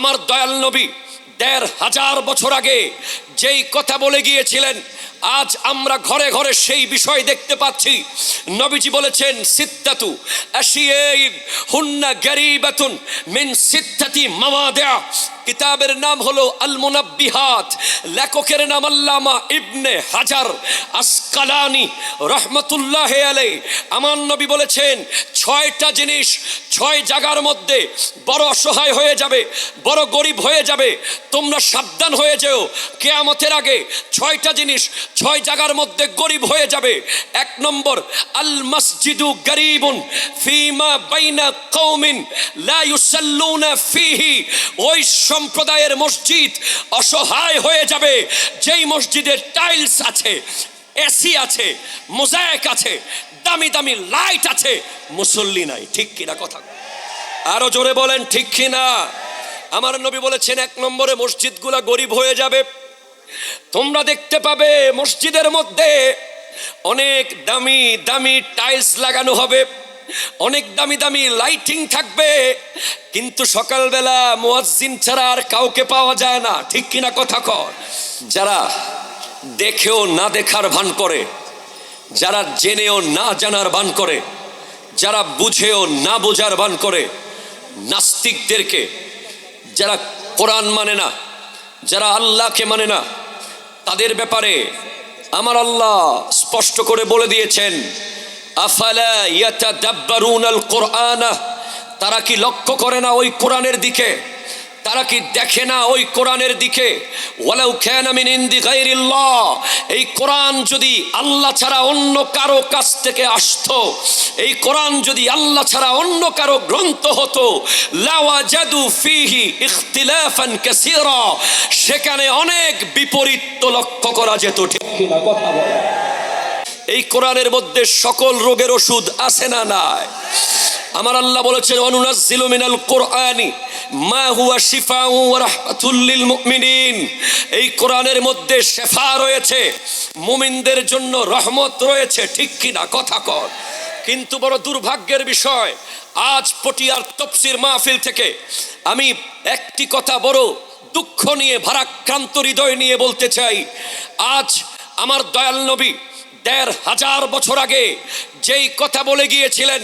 আমার দয়াল নবী, দেড় হাজার বছর আগে যেই কথা বলে গিয়েছিলেন, আজ আমরা ঘরে ঘরে সেই বিষয় দেখতে পাচ্ছি। নবীজি বলেছেন, সিত্তাতু আশিয়ে হুন্না গরিবাতুন মিন সিত্তাতি মাওয়াদিয়া। কিতাবের নাম হলো আল মুনাব্বিহাত লেখকের নাম আল্লামা ইবনে হাজার আসকালানি রহমতুল্লাহ আলাই আমার নবী বলেছেন, ছয়টা জিনিস ছয় জায়গার মধ্যে বড় অসহায় হয়ে যাবে, বড় গরিব হয়ে যাবে, তোমরা সাবধান হয়ে যেও। কেয়ামতের আগে ছয়টা জিনিস ছয় জায়গার মধ্যে গরিব হয়ে যাবে। এক নম্বর আল মসজিদু গরিবুন ফিমা বাইনা কৌমিন লা ইউসাল্লুনা ফিহি। ওই সম্প্রদায়ের মসজিদ অসহায় হয়ে যাবে। যেই মসজিদের টাইলস আছে, এসি আছে, মোজাইক আছে, দামি দামি লাইট আছে, মুসল্লি নাই, ঠিক কিনা কথা? আরও জোরে বলেন, ঠিক কিনা? আমার নবী বলেছেন, এক নম্বরে মসজিদগুলা গরিব হয়ে যাবে। তোমরা দেখতে পাবে, মসজিদের মধ্যে অনেক দামি দামি টাইলস লাগানো হবে। অনেক দামি দামি লাইটিং থাকবে, কিন্তু সকালবেলা মুয়াজ্জিন ছাড়া আর কাউকে পাওয়া যায় না। ঠিক কিনা কথা কর? যারা দেখেও না দেখার ভান করে, যারা জেনেও না জানার ভান করে, যারা বুঝেও না বোঝার ভান করে, নাস্তিকদেরকে, যারা কোরআন মানে না, যারা আল্লাহকে মানে না, তাদের ব্যাপারে আমার আল্লাহ স্পষ্ট করে বলে দিয়েছেন আফালা ইয়াতাদাব্বারুন আল কোরআনা তারা কি লক্ষ্য করে না ওই কোরআনের দিকে? তারা কি দেখে না ওই কোরআনের দিকে? ইনদি এই কোরআন যদি আল্লাহ ছাড়া অন্য কারও কাছ থেকে আসতো, এই কোরআন যদি আল্লাহ ছাড়া অন্য কারও গ্রন্থ হতো, লাওয়াজাদু ফিহি ইখতিলাফান সেখানে অনেক বিপরীত লক্ষ্য করা যেত, ঠিক কথা বলে এই কোরআনের মধ্যে সকল রোগের ওষুধ আছে না নাই? আমার আল্লাহ বলেছেন অনুনাজ্জিলু মিনাল কোরআনি মা হুয়া শিফাউ ওয়া রাহমাতুল লিল মুমিনিন। এই কোরআনের মধ্যে শেফা রয়েছে, মুমিনদের জন্য রহমত রয়েছে, ঠিক কি না? কথা কর কিন্তু বড় দুর্ভাগ্যের বিষয়, আজ পটিয়ার তফসির মাহফিল থেকে আমি একটি কথা বড় দুঃখ নিয়ে, ভারাক্রান্ত হৃদয় নিয়ে বলতে চাই। আজ আমার দয়াল নবী দেড় হাজার বছর আগে যেই কথা বলে গিয়েছিলেন,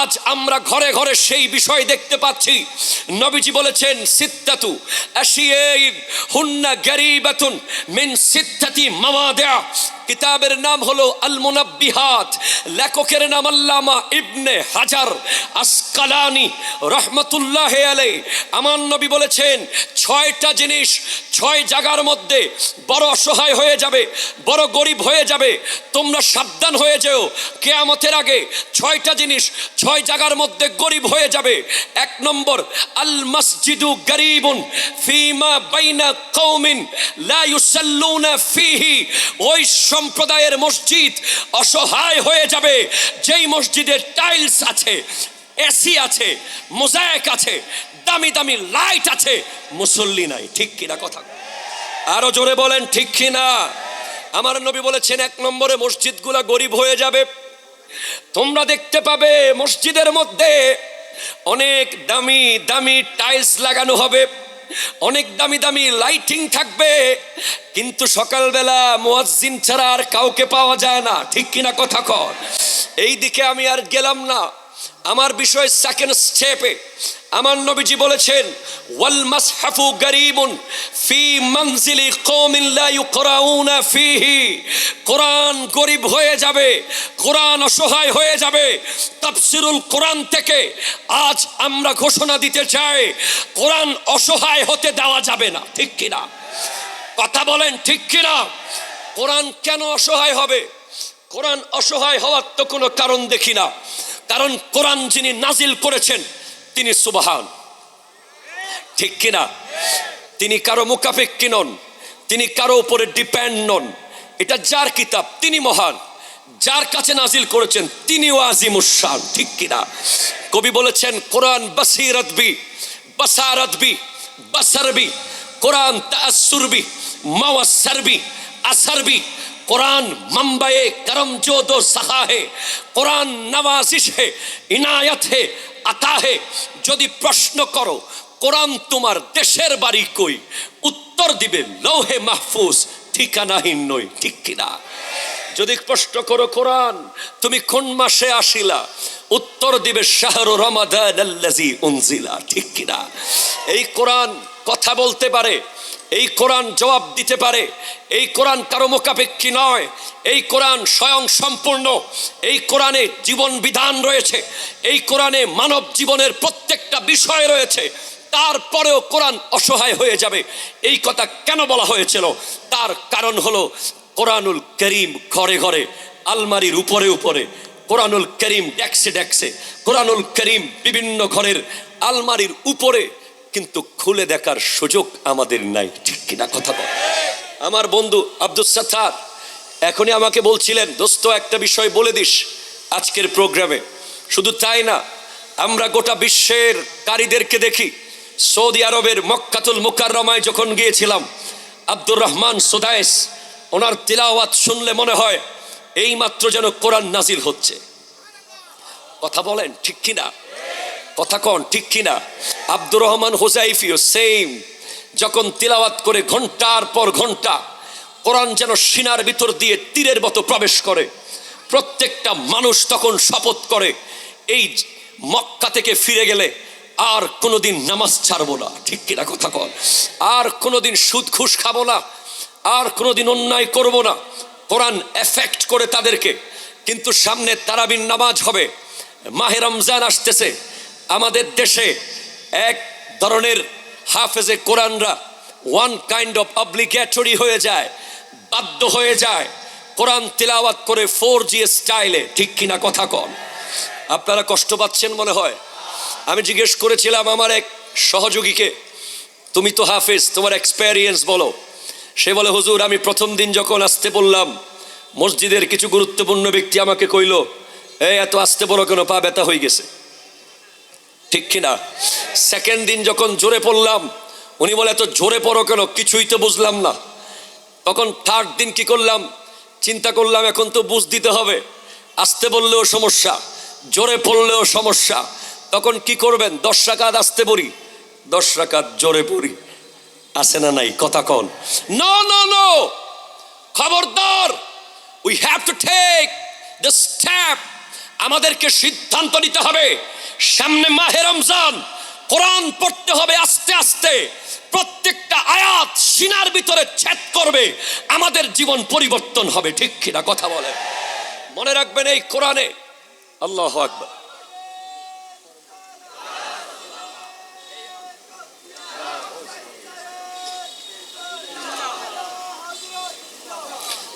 আজ আমরা ঘরে ঘরে সেই বিষয় দেখতে পাচ্ছি। নবীজি বলেছেন আশিয়ে হুন্না গরিবাতুন মিন সিত্তাতি মাওয়াদিয়া। কিতাবের নাম হলো আল মুনাব্বিহাত লেখকের নাম আল্লামা ইবনে হাজার আসকালানি রহমতুল্লাহ আলাই আমার নবী বলেছেন, ছয়টা জিনিস ছয় জায়গার মধ্যে বড় অসহায় হয়ে যাবে, বড় গরিব হয়ে যাবে, তোমরা সাবধান হয়ে যেও। কেয়ামতের আগে ছয়টা জিনিস ছয় জায়গার মধ্যে গরিব হয়ে যাবে। এক নম্বর, আল মসজিদু গরিবুন ফিমা বাইনা কৌমিন লা ইউসাল্লুনা ফিহি। ওই সম্প্রদায়ের মসজিদ অসহায় হয়ে যাবে। যেই মসজিদের টাইলস আছে, এসি আছে, মোজাইক আছে, দামি দামি লাইট আছে, মুসল্লি নাই। ঠিক কিনা কথা? আরও জোরে বলেন, ঠিক কিনা? আমার নবী বলেছেন, এক নম্বরে মসজিদগুলা গরিব হয়ে যাবে তোমরা দেখতে পাবে মসজিদের মধ্যে অনেক দামি দামি টাইলস লাগানো হবে। অনেক দামি দামি লাইটিং থাকবে। কিন্তু সকালবেলা মুয়াজ্জিন ছাড়া আর কাউকে পাওয়া যায় না। ঠিক কিনা কথা কর এই দিকে আমি আর গেলাম না। আমার বিষয় সেকেন্ড স্টেপে আমার নবীজি বলেছেন, ওয়াল মাসহাফু গরিবুন ফি মানজিলি কওমিন লা ইউকরাউনা ফিহি। কোরআন গরিব হয়ে যাবে, কোরআন অসহায় হয়ে যাবে। তাফসিরুল কোরআন থেকে আজ আমরা ঘোষণা দিতে চাই, কোরআন অসহায় হতে দেওয়া যাবে না। ঠিক কিনা? কথা বলেন, ঠিক কিনা? কোরআন কেন অসহায় হবে? কোরআন অসহায় হওয়ার তো কোনো কারণ দেখি না। কারণ কোরআন যিনি নাজিল করেছেন, তিনি সুবাহান। ঠিক কিনা? তিনি কারও মুখাপেক্ষী নন, তিনি কারও উপরে ডিপেন্ড নন। এটা যার কিতাব, তিনি মহান। যার কাছে নাজিল করেছেন তিনিও আজিমুসান ঠিক কিনা? কবি বলেছেন, কোরআন বাসিরতবি বাসারতবি বাসারবি কোরআন তাসুরবি মাওয়াসারবি আসরবি कुरान मंबे करम जो दो सहा है কোরআন নওয়াজিশ হে ইনায়াত হে আতা হে যদি প্রশ্ন করো কোরআন তোমার দেশের বাড়ি কই উত্তর দিবে লৌহে মাহফুজ ঠিকানাহীন নই ঠিক কিনা যদি প্রশ্ন করো কোরআন তুমি কোন মাসে আসিলা উত্তর দিবে শাহরু রমাদান আল্লাজি উনজিলা ঠিক কিনা এই কোরআন কথা বলতে পারে এই কোরআন জবাব দিতে পারে। এই কোরআন কারও মোকাপেক্ষী নয়। এই কোরআন স্বয়ং সম্পূর্ণ। এই কোরআনে জীবন বিধান রয়েছে। এই কোরআনে মানব জীবনের প্রত্যেকটা বিষয় রয়েছে। তারপরেও কোরআন অসহায় হয়ে যাবে। এই কথা কেন বলা হয়েছিল? তার কারণ হলো কোরআনুল করিম ঘরে ঘরে, আলমারির উপরে উপরে, কোরআনুল করিম ডেক্সে ডেক্সে, কোরআনুল করিম বিভিন্ন ঘরের আলমারির উপরে কিন্তু খুলে দেখার সুযোগ আমাদের নাই। ঠিক কিনা কথা বল। আমার বন্ধু আব্দুল সাত্তার, এখনই আমাকে বলছিলেন, দোস্ত, একটা বিষয় বলে দিস আজকের প্রোগ্রামে। শুধু তাই না, আমরা গোটা বিশ্বের কারীদেরকে দেখি। সৌদি আরবের মক্কাতুল মুকাররমায় যখন গিয়েছিলাম, আব্দুর রহমান সোদায়েস ওনার তিলাওয়াত শুনলে মনে হয় এই মাত্র যেন কোরআন নাজিল হচ্ছে। কথা বলেন, ঠিক কিনা? কথা কন, ঠিক কিনা? আব্দুর রহমান হোজাইফিও সেম যখন তিলাওয়াত করে ঘণ্টার পর ঘণ্টা, কোরআন যেন সিনার ভিতর দিয়ে তীরের মতো প্রবেশ করে। প্রত্যেকটা মানুষ তখন শপথ করে, এই মক্কা থেকে ফিরে গেলে আর কোনোদিন নামাজ ছাড়বো না। ঠিক কিনা কথা কন? আর কোনোদিন সুদ ঘুষ খাব না, আর কোনোদিন অন্যায় করব না। কোরআন এফেক্ট করে তাদেরকে। কিন্তু সামনে তারাবিন নামাজ হবে। মাহে রমজান আসতেছে। আমাদের দেশে এক ধরনের হাফেজে কোরআনরা ওয়ান কাইন্ড অফ অব্লিগেটরি হয়ে যায়, বাধ্য হয়ে যায়, কোরআন তিলাওয়াত করে ফোর জি স্টাইলে ঠিক কিনা কথা কন? আপনারা কষ্ট পাচ্ছেন মনে হয়? আমি জিজ্ঞেস করেছিলাম আমার এক সহযোগীকে, তুমি তো হাফেজ, তোমার এক্সপেরিয়েন্স বলো। সে বলে, হুজুর, আমি প্রথম দিন যখন আসতে বললাম, মসজিদের কিছু গুরুত্বপূর্ণ ব্যক্তি আমাকে কইল এ এত আসতে বড় কেন, পা ব্যথা হয়ে গেছে। ঠিক কিনা? সেকেন্ড দিন যখন জোরে পড়লাম, উনি বলে, এত জোরে পড়ো কেন? কিছুই তো বুঝলাম না। তখন থার্ড দিন কি করলাম? চিন্তা করলাম, এখন তো বুঝ দিতে হবে। আসতে বললেও সমস্যা, জোরে পড়লেও সমস্যা। তখন কি করবেন? দশ রাকাত আসতে পড়ি। দশ রাকাত জোরে পড়ি। আছে না নাই? কথা কন। নো খবরদার! We have to take the step আমাদেরকে সিদ্ধান্ত নিতে হবে। সামনে মাহে রমজান, কোরআন পড়তে হবে আস্তে আস্তে। প্রত্যেকটা আয়াত সিনার ভিতরে ছেদ করবে। আমাদের জীবন পরিবর্তন হবে, ঠিক কিনা কথা বলে মনে রাখবেন এই কোরআনে আল্লাহ আকবার।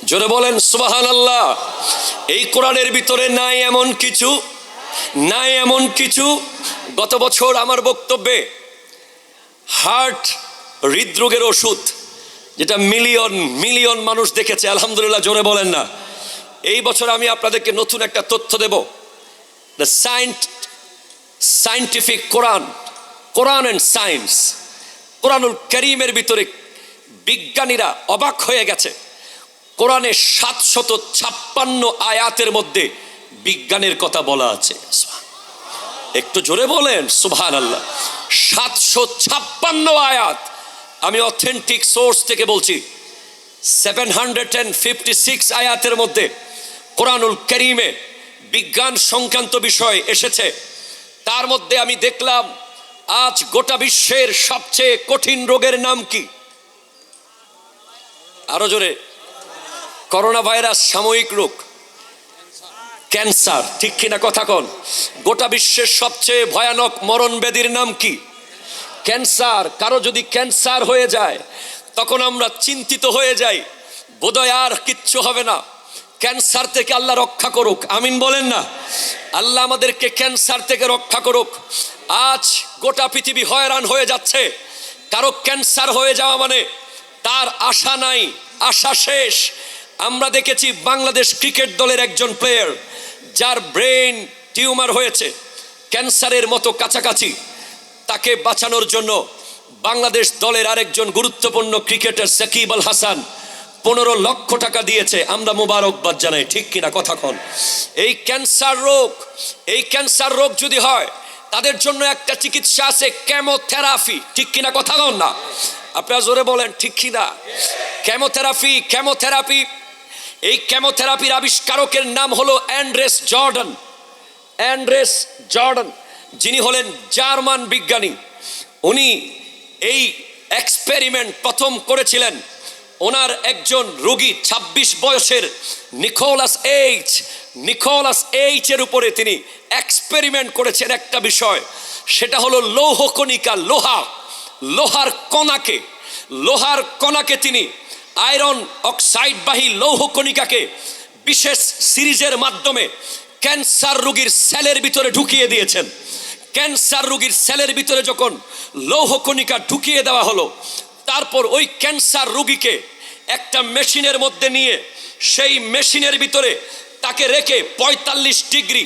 জোরে বলেন সুবাহান আল্লাহ এই কোরআনের ভিতরে নাই এমন কিছু, নাই এমন কিছু। গত বছর আমার বক্তব্যে হার্ট হৃদরোগের ওষুধ, যেটা মিলিয়ন মিলিয়ন মানুষ দেখেছে, আলহামদুলিল্লাহ জোরে বলেন না। এই বছর আমি আপনাদেরকে নতুন একটা তথ্য দেব। The saint scientific Quran Quran and science কোরআনুল করিমের ভিতরে বিজ্ঞানীরা অবাক হয়ে গেছে। কোরআনে সাতশত ছাপ্পান্ন আয়াতের মধ্যে বিজ্ঞানের কথা বলা আছে। একটু জোরে বলেন সুবহান আল্লাহ সাতশো ছাপ্পান্ন আয়াত। আমি অথেন্টিক সোর্স থেকে বলছি seven hundred and fifty six আয়াতের মধ্যে কোরআনুল করিমে বিজ্ঞান সংক্রান্ত বিষয় এসেছে। তার মধ্যে আমি দেখলাম, আজ গোটা বিশ্বের সবচেয়ে কঠিন রোগের নাম কি? আরও জোরে। করোনা ভাইরাস সাময়িক রোগ। ক্যান্সার, ঠিক কিনা কথা কন? গোটা বিশ্বের সবচেয়ে ভয়ানক মরণ ব্যাধির নাম কি? ক্যান্সার, কারও যদি ক্যান্সার হয়ে যায়, তখন আমরা চিন্তিত হয়ে যাই। বোধহয় আর কিচ্ছু হবে না। ক্যান্সার থেকে আল্লাহ রক্ষা করুক। আমিন বলেন না? আল্লাহ আমাদেরকে ক্যান্সার থেকে রক্ষা করুক। আজ গোটা পৃথিবী হয়রান হয়ে যাচ্ছে। কারও ক্যান্সার হয়ে যাওয়া মানে তার আশা নাই, আশা শেষ। আমরা দেখেছি বাংলাদেশ ক্রিকেট দলের একজন প্লেয়ার যার ব্রেন টিউমার হয়েছে ক্যান্সারের মতো কাছাকাছি। তাকে বাঁচানোর জন্য বাংলাদেশ দলের আরেকজন গুরুত্বপূর্ণ ক্রিকেটার সাকিব আল হাসান পনেরো লক্ষ টাকা দিয়েছে। আমরা মোবারকবাদ জানাই, ঠিক কিনা কথা কন? এই ক্যান্সার রোগ, এই ক্যান্সার রোগ যদি হয়, তাদের জন্য একটা চিকিৎসা আছে কেমোথেরাপি ঠিক কিনা কথা কন না? আপনারা জোরে বলেন, ঠিক কিনা? কেমোথেরাপি কেমোথেরাপি এই কেমোথেরাপির আবিষ্কারকের নাম হলো অ্যান্ড্রেস জর্ডন। অ্যান্ড্রেস জর্ডন, যিনি হলেন জার্মান বিজ্ঞানী। উনি এই এক্সপেরিমেন্ট প্রথম করেছিলেন। ওনার একজন রোগী ২৬ বয়সের নিকোলাস এইচ। নিকোলাস এইচ এর উপরে তিনি এক্সপেরিমেন্ট করেছেন একটা বিষয়। সেটা হলো লৌহ কণিকা লোহা, লোহার কণাকে। লোহার কণাকে তিনি আয়রন অক্সাইডবাহী লৌহ কণিকাকে বিশেষ সিরিজের মাধ্যমে ক্যান্সার রোগীর সেলের ভিতরে ঢুকিয়ে দিয়েছেন। ক্যান্সার রোগীর সেলের ভিতরে যখন লৌহ কণিকা ঢুকিয়ে দেওয়া হলো, তারপর ওই ক্যান্সার রোগীকে একটা মেশিনের মধ্যে নিয়ে সেই মেশিনের ভিতরে তাকে রেখে পঁয়তাল্লিশ ডিগ্রি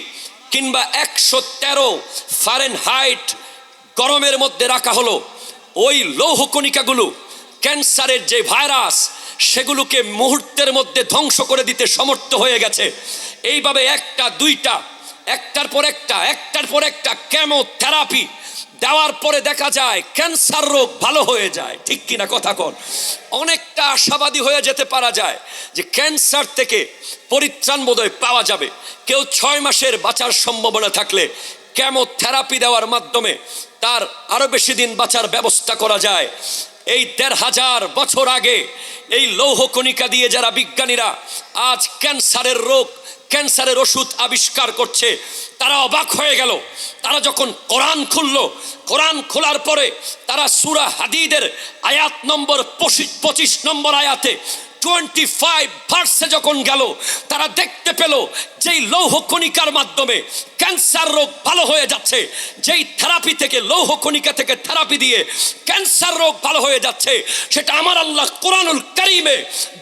কিংবা একশো তেরো ফারেন হাইট গরমের মধ্যে রাখা হলো। ওই লৌহ কণিকাগুলো ক্যান্সারের যে ভাইরাস, সেগুলোকে মুহূর্তের মধ্যে ধ্বংস করে দিতে সমর্থ হয়ে গেছে। এইভাবে একটা, দুইটা, একটার পর একটা, একটার পর একটা কেমোথেরাপি দেওয়ার পরে দেখা যায় ক্যান্সার রোগ ভালো হয়ে যায়। ঠিক কিনা কথা কন? অনেকটা আশাবাদী হয়ে যেতে পারা যায় যে ক্যান্সার থেকে পরিত্রাণ বোধহয় পাওয়া যাবে। কেউ ছয় মাসের বাঁচার সম্ভাবনা থাকলে কেমোথেরাপি দেওয়ার মাধ্যমে তার আরও বেশি দিন বাঁচার ব্যবস্থা করা যায়। এই দেড় হাজার বছর আগে এই লৌহ কণিকা দিয়ে যারা বিজ্ঞানীরা আজ ক্যান্সারের রোগ, ক্যান্সারের ওষুধ আবিষ্কার করছে, তারা অবাক হয়ে গেল। তারা যখন কোরআন খুলল, কোরআন খোলার পরে তারা সুরা হাদিদের আয়াত নম্বর পঁচিশ নম্বর আয়াতে টোয়েন্টি ফাইভ ভার্সে যখন গেল, তারা দেখতে পেল যেই লৌহ কণিকার মাধ্যমে ক্যান্সার রোগ ভালো হয়ে যাচ্ছে, যেই থেরাপি থেকে লৌহ কণিকা থেকে থেরাপি দিয়ে ক্যান্সার রোগ ভালো হয়ে যাচ্ছে, সেটা আমার আল্লাহ কোরআনুল করিমে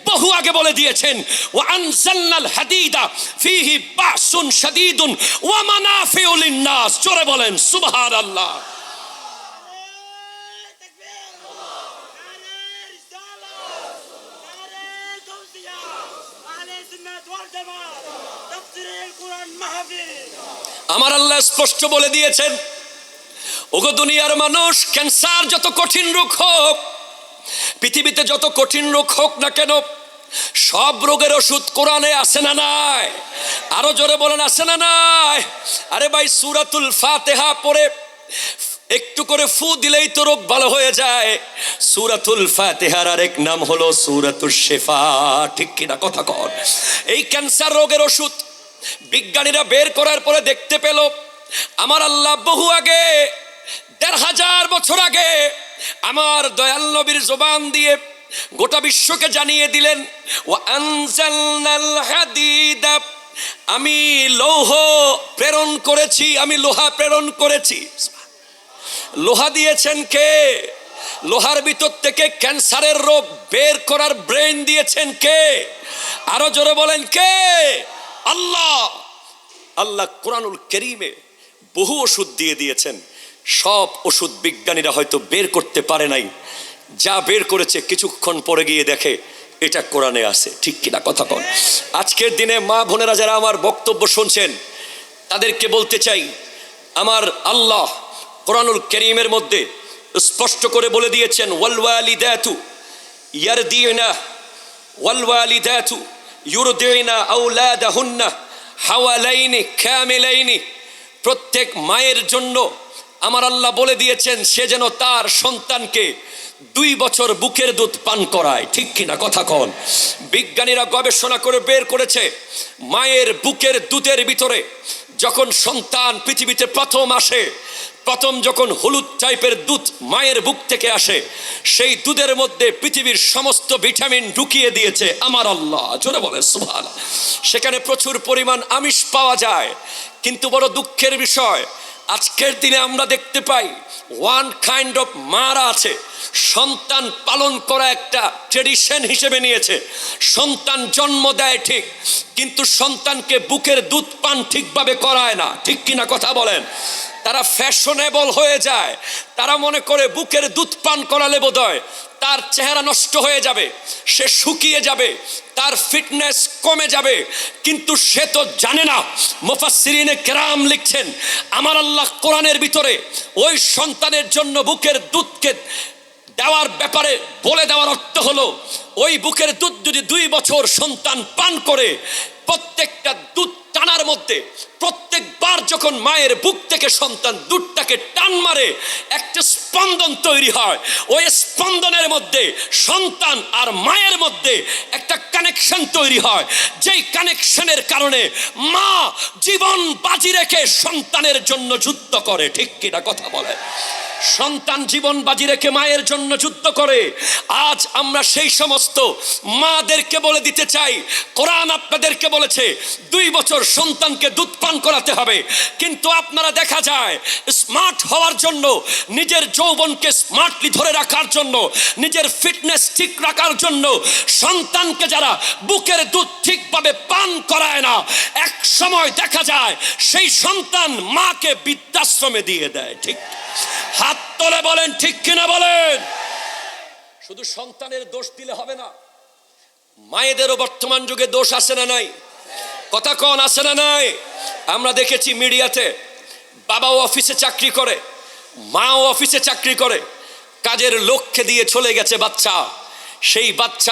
বহু আগে বলে দিয়েছেন ও আনজাল্লাল হাদিদা ফিহি বাসুন শাদীদুন ওয়া মানাফিউল লিন্নাস। জোরে বলেন, সুবহানাল্লাহ। আমার আল্লাহ স্পষ্ট বলে দিয়েছেন, ওগো দুনিয়ার মানুষ, ক্যান্সার যত কঠিন রোগ হোক, পৃথিবীতে যত কঠিন রোগ হোক না কেন, সব রোগের ওষুধ কোরআনে আসে না নাই? আরও জোরে বলেন আসে না নাই? আরে ভাই, সুরাতুল ফাতেহা পড়ে একটু করে ফু দিলেই তো রোগ ভালো হয়ে যায়। সুরাতুল ফাতেহার আরেক নাম হলো সুরাতুল শেফা। ঠিক কিনা কথা কর এই ক্যান্সার রোগের ওষুধ বিজ্ঞানীরা বের করার পরে দেখতে পেল, আমার আল্লাহ বহু আগে, দেড় হাজার বছর আগে আমার দয়াল নবীর জবান দিয়ে গোটা বিশ্বকে জানিয়ে দিলেন ও আমি লৌহ প্রেরণ করেছি, আমি লোহা প্রেরণ করেছি। লোহা দিয়েছেন কে? লোহার ভিতর থেকে ক্যান্সারের রোগ বের করার ব্রেন দিয়েছেন কে? আরও জোরে বলেন কে? আল্লাহ! আল্লাহ কোরআনুল করিমে বহু ওষুধ দিয়ে দিয়েছেন। সব ওষুধ বিজ্ঞানীরা হয়তো বের করতে পারে নাই। যা বের করেছে কিছুক্ষণ পরে গিয়ে দেখে এটা কোরআনে আছে। ঠিক কিনা কথা কন। আজকের দিনে মা বোনেরা যারা আমার বক্তব্য শুনছেন, তাদেরকে বলতে চাই, আমার আল্লাহ কোরআনুল করিমের মধ্যে স্পষ্ট করে বলে দিয়েছেন ওয়ালওয়ালি দ্যাতু ইয়ার দিয়ে না ওয়ালওয়ালি দ্যাতু ইউরদিনা আউলাদাহুন্না হাওয়ালাইনি ক্যামিলাইনি প্রত্যেক মায়ের জন্য আমার আল্লাহ বলে দিয়েছেন, সে যেন তার সন্তানকে দুই বছর বুকের দুধ পান করায়। ঠিক কিনা কথা কন। বিজ্ঞানীরা গবেষণা করে বের করেছে, মায়ের বুকের দুধের ভিতরে যখন সন্তান পৃথিবীতে প্রথম আসে প্রথম যখন হলুদ টাইপের দুধ মায়ের বুক থেকে আসে, সেই দুধের মধ্যে পৃথিবীর সমস্ত ভিটামিন ঢুকিয়ে দিয়েছে আমার আল্লাহ। জোরে বলে সুভান সেখানে প্রচুর পরিমাণ আমিষ পাওয়া যায়। কিন্তু বড় দুঃখের বিষয়, আজকের দিনে আমরা দেখতে পাই ওয়ান কাইন্ড অফ মারা আছে। সন্তান পালন করা একটা ট্রেডিশন হিসেবে নিয়েছে। সন্তান জন্ম দেয় ঠিক, কিন্তু সন্তানকে বুকের দুধ পান ঠিকভাবে করায় না। ঠিক কিনা কথা বলেন? তারা ফ্যাশনেবল হয়ে যায়। তারা মনে করে বুকের দুধ পান করালে বোধহয় তার চেহারা নষ্ট হয়ে যাবে, সে শুকিয়ে যাবে, তার ফিটনেস কমে যাবে। কিন্তু সে তো জানে না। মুফাসসিরিনে কেরাম লিখছেন, আমার আল্লাহ কোরআনের ভিতরে ওই সন্তানের জন্য বুকের দুধকে দেওয়ার ব্যাপারে বলে দেওয়ার অর্থ হলো, ওই বুকের দুধ যদি দুই বছর সন্তান পান করে, প্রত্যেকটা দুধ টানার মধ্যে, প্রত্যেকবার যখন মায়ের বুক থেকে সন্তান দুধটাকে টান মারে, একটা স্পন্দন তৈরি হয়। ওই স্পন্দনের মধ্যে সন্তান আর মায়ের মধ্যে একটা কানেকশন তৈরি হয়। যেই কানেকশনের কারণে মা জীবন বাজি রেখে সন্তানের জন্য যুদ্ধ করে, ঠিক কিনা কথা বলে? সন্তান জীবন বাজি রেখে মায়ের জন্য যুদ্ধ করে। আজ আমরা সেই সমস্ত মাদেরকে বলে দিতে চাই। কোরআন আপনাদেরকে বলেছে, দুই বছর সন্তানকে দুধ পান করাতে হবে। কিন্তু আপনারা দেখা যায় স্মার্ট হওয়ার জন্য, নিজের যৌবনকে স্মার্টলি ধরে রাখার জন্য, নিজের ফিটনেস ঠিক রাখার জন্য সন্তানকে যারা বুকের দুধ ঠিকভাবে পান করায় না, এক সময় দেখা যায়, সেই সন্তান মাকে বৃদ্ধাশ্রমে দিয়ে দেয়, ঠিক? হাত তোলে বলেন, ঠিক কিনা বলেন? শুধু সন্তানের দোষ দিলে হবে না, মায়েদেরও বর্তমান যুগে দোষ আছে না নাই? কথা কন, আছে না নাই? আমরা দেখেছি মিডিয়াতে, বাবাও অফিসে চাকরি করে, মাও অফিসে চাকরি করে, কাজের লক্ষ্যে দিয়ে চলে গেছে বাচ্চা। সেই বাচ্চা